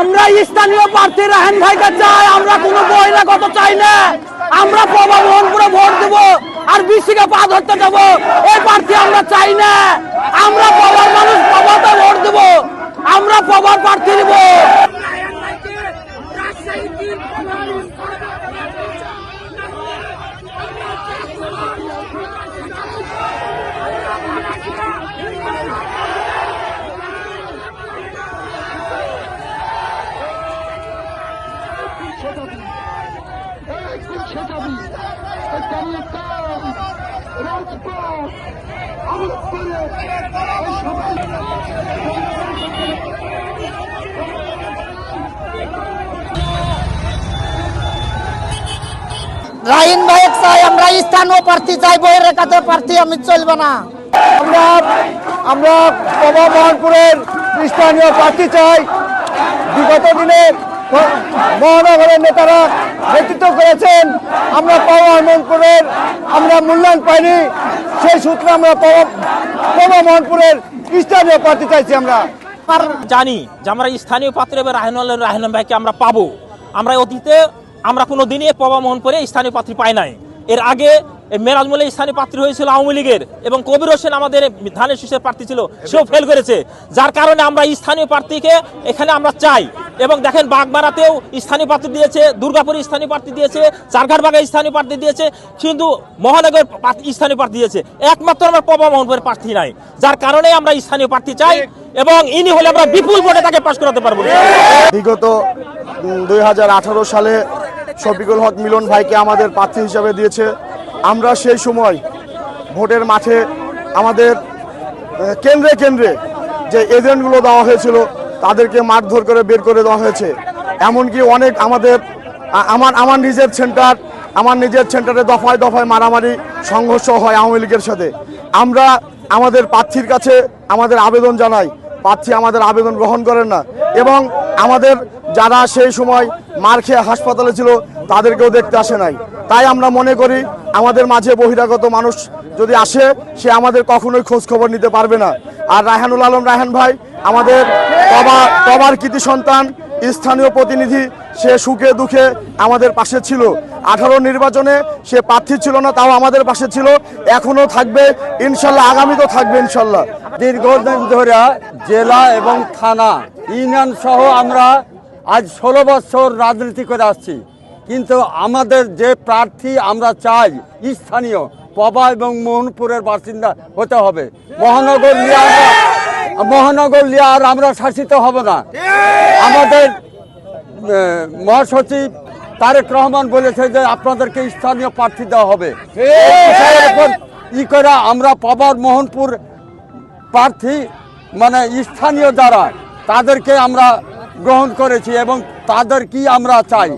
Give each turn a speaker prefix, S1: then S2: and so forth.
S1: আমরা স্থানীয় প্রার্থী রাহেন ভাইকে চাই, আমরা কোনো কত চাই না। আমরা প্রভা মোহনপুরে ভোট দেবো আর বিসিকে পা ধরতে দেব। এই প্রার্থী আমরা চাই না। আমরা প্রভার মানুষ প্রভাতে ভোট দেবো। আমরা প্রভার প্রার্থী দেব
S2: রাহিন ভাই চাই আমরা স্থানীয় প্রার্থী চাই বহিরেখাতে প্রার্থী আমি চলবে না।
S3: আমরা আমরা মোহনপুরের স্থানীয় প্রার্থী চাই। বিগত দিনে ম- মহানগরের নেতারা নেতৃত্ব করেছেন। আমরা প্রভা মোহনপুরের আমরা মূল্যায়ন পাইনি। সেই সূত্রে আমরা প্রভা মোহনপুরের স্থানীয় প্রার্থী চাইছি আমরা।
S4: জানি যে আমরা স্থানীয় পাত্রে এবার রাহেনুল রাহেন ভাইকে আমরা পাবো। আমরা অতীতে, আমরা কোনো দিনই পবা মোহন করে স্থানীয় পাত্রী পাই নাই। এর আগে মেরাজমলে স্থানীয় পাত্রী হয়েছিল আওয়ামী লীগের এবং কবির হোসেন আমাদের ধানের শীষের প্রার্থী ছিল, সেও ফেল করেছে। যার কারণে আমরা স্থানীয় প্রার্থীকে এখানে আমরা চাই। এবং দেখেন বাগমারাতেও স্থানীয় প্রার্থী দিয়েছে, দুর্গাপুরে স্থানীয় প্রার্থী দিয়েছে, চারঘাটবাগে স্থানীয় প্রার্থী দিয়েছে, কিন্তু মহানগর স্থানীয় প্রার্থী দিয়েছে। একমাত্র আমরা পবা মোহনপুরের প্রার্থী নাই, যার কারণে আমরা স্থানীয় প্রার্থী চাই এবং ইনি হলে আমরা বিপুল ভোটে তাকে পাশ করাতে পারব।
S3: বিগত দুই হাজার আঠারো সালে শফিকুল হক মিলন ভাইকে আমাদের প্রার্থী হিসাবে দিয়েছে। আমরা সেই সময় ভোটের মাঠে আমাদের কেন্দ্রে কেন্দ্রে যে এজেন্টগুলো দেওয়া হয়েছিল তাদেরকে মারধর করে বের করে দেওয়া হয়েছে। এমনকি অনেক আমাদের আমার আমার নিজের সেন্টার, আমার নিজের সেন্টারে দফায় দফায় মারামারি, সংঘর্ষ হয় আওয়ামী লীগের সাথে। আমরা আমাদের প্রার্থীর কাছে আমাদের আবেদন জানাই। প্রার্থী আমাদের আবেদন গ্রহণ করেন না। এবং আমাদের যারা সেই সময় মার খেয়ে হাসপাতালে ছিল, তাদেরকেও দেখতে আসে নাই। তাই আমরা মনে করি, আমাদের মাঝে বহিরাগত মানুষ যদি আসে, সে আমাদের কখনোই খোঁজ খবর নিতে পারবে না। আর রায়হানুল আলম, রায়হান ভাই, আমাদের তবা, তবার কৃতি সন্তান, স্থানীয় প্রতিনিধি, সে সুখে দুঃখে আমাদের পাশে ছিল। আঠারো নির্বাচনে সে প্রার্থী ছিল না, তাও আমাদের পাশে ছিল। এখনও থাকবে, ইনশাল্লাহ আগামীতেও থাকবে, ইনশাল্লাহ।
S5: দীর্ঘদিন ধরে জেলা এবং থানা, ইউনিয়ন সহ আমরা আজ ষোলো বছর রাজনীতি করে আসছি। কিন্তু আমাদের যে প্রার্থী আমরা চাই, স্থানীয় পবা এবং মোহনপুরের বাসিন্দা হতে হবে। মহানগর লিয়া মহানগর লিয়া আর আমরা শাসিত হব না। আমাদের মহাসচিব তারেক রহমান বলেছে যে আপনাদেরকে স্থানীয় প্রার্থী দেওয়া হবে। ই করে আমরা পাবার মোহনপুর প্রার্থী মানে স্থানীয় যারা, তাদেরকে আমরা গ্রহণ করেছি এবং তাদের কি আমরা চাই?